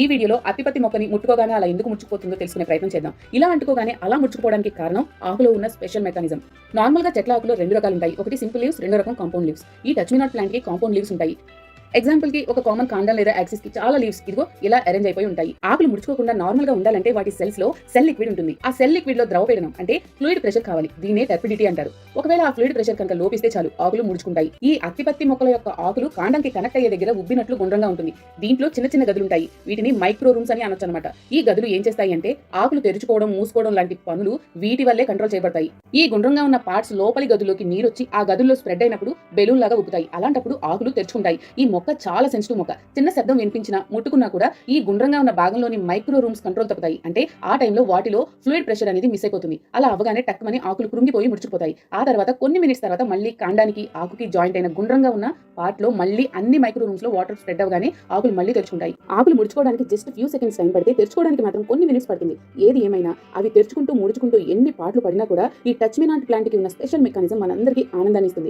ఈ వీడియోలో అతిపత్తి మొక్కని ముట్టుకోగానే అలా ఎందుకు ముచ్చుకుపోతుందో తెలుసుకునే ప్రయత్నం చేద్దాం. ఇలా అంటుకోగానే అలా ముచ్చుకుపోవడానికి కారణం ఆకులో ఉన్న స్పెషల్ మెకానిజం. నార్మల్గా చెట్ల ఆకులో రెండు రకాలు ఉంటాయి ఒకటి సింపుల్ లీవ్స్ రెండో రకం కాంపౌండ్ లీవ్స్. ఈ టచ్ మీ ప్లాంట్కి కాంపౌండ్ లీవ్స్ ఉంటాయి. ఎగ్జాంపుల్కి ఒక కామన్ కాండం లేదా యాక్సిస్కి చాలా లీవ్స్ ఇదిగో ఇలా అరేంజ్ అయిపోయి ఉంటాయి. ఆకులు ముడుచుకోకుండా నార్మల్గా ఉండాలంటే వాటి సెల్స్లో సెల్ లిక్విడ్ ఉంటుంది. ఆ సెల్ లిక్విడ్లో ద్రవపీడనం అంటే ఫ్లూయిడ్ ప్రెషర్ కావాలి. దీన్నే టర్పిడిటీ అంటారు. ఒకవేళ ఆ ఫ్లూయిడ్ ప్రెషర్ కనుక లోపిస్తే చాలు ఆకులు ముడుచుకుంటాయి. ఈ అత్తిపత్తి మొక్కల యొక్క ఆకులు కాండంకి కనెక్ట్ అయ్యే దగ్గర ఉబ్బినట్లు గుండ్రంగా ఉంటుంది. దీంట్లో చిన్న చిన్న గదులు ఉంటాయి. వీటిని మైక్రో రూమ్స్ అని అనొచ్చు అనమాట ఈ గదులు ఏం చేస్తాయి అంటే ఆకులు తెరుచుకోవడం మూసుకోవడం లాంటి పనులు వీటి వల్లే కంట్రోల్ చేయబడతాయి. ఈ గుండ్రంగా ఉన్న పార్ట్స్ లోపలి గదులోకి నీరు వచ్చి ఆ గదుల్లో స్ప్రెడ్ అయినప్పుడు బెలూన్ లాగా ఉబ్బుతాయి. అలాంటప్పుడు ఆకులు తెరుచుకుంటాయి. ఈ మొక్క చాలా సెన్సిటివ్ మొక్క. చిన్న శబ్దం వినిపించినా ముట్టుకున్నా కూడా ఈ గుండ్రంగా ఉన్న భాగంలోని మైక్రో రూమ్స్ కంట్రోల్ తప్పుతాయి. అంటే ఆ టైంలో వాటిలో ఫ్లూయిడ్ ప్రెషర్ అనేది మిస్ అయిపోతుంది. అలా అవగానే టక్కుమని ఆకులు కృంగిపోయి ముడుచుకుపోతాయి. ఆ తర్వాత కొన్ని మినిట్స్ తర్వాత మళ్ళీ కాండానికి ఆకుకి జాయింట్ అయిన గుండ్రంగా ఉన్న పార్ట్లో మళ్ళీ అన్ని మైక్రో రూమ్స్లో వాటర్ స్ప్రెడ్ అవగానే ఆకులు మళ్ళీ తెరుచుకుంటాయి. ఆకులు ముడుచుకోవడానికి జస్ట్ ఫ్యూ సెకండ్స్ టైం పడితే తెరుచుకోవడానికి మాత్రం కొన్ని మినిట్స్ పడుతుంది. ఏది ఏమైనా అవి తెరుచుకుంటూ ముడుచుకుంటూ ఎన్ని పాటలు పడినా కూడా ఈ టచ్ మీ నాట్ ప్లాంట్కి ఉన్న స్పెషల్ మెకానిజం మనందరికీ ఆనందాన్ని ఇస్తుంది.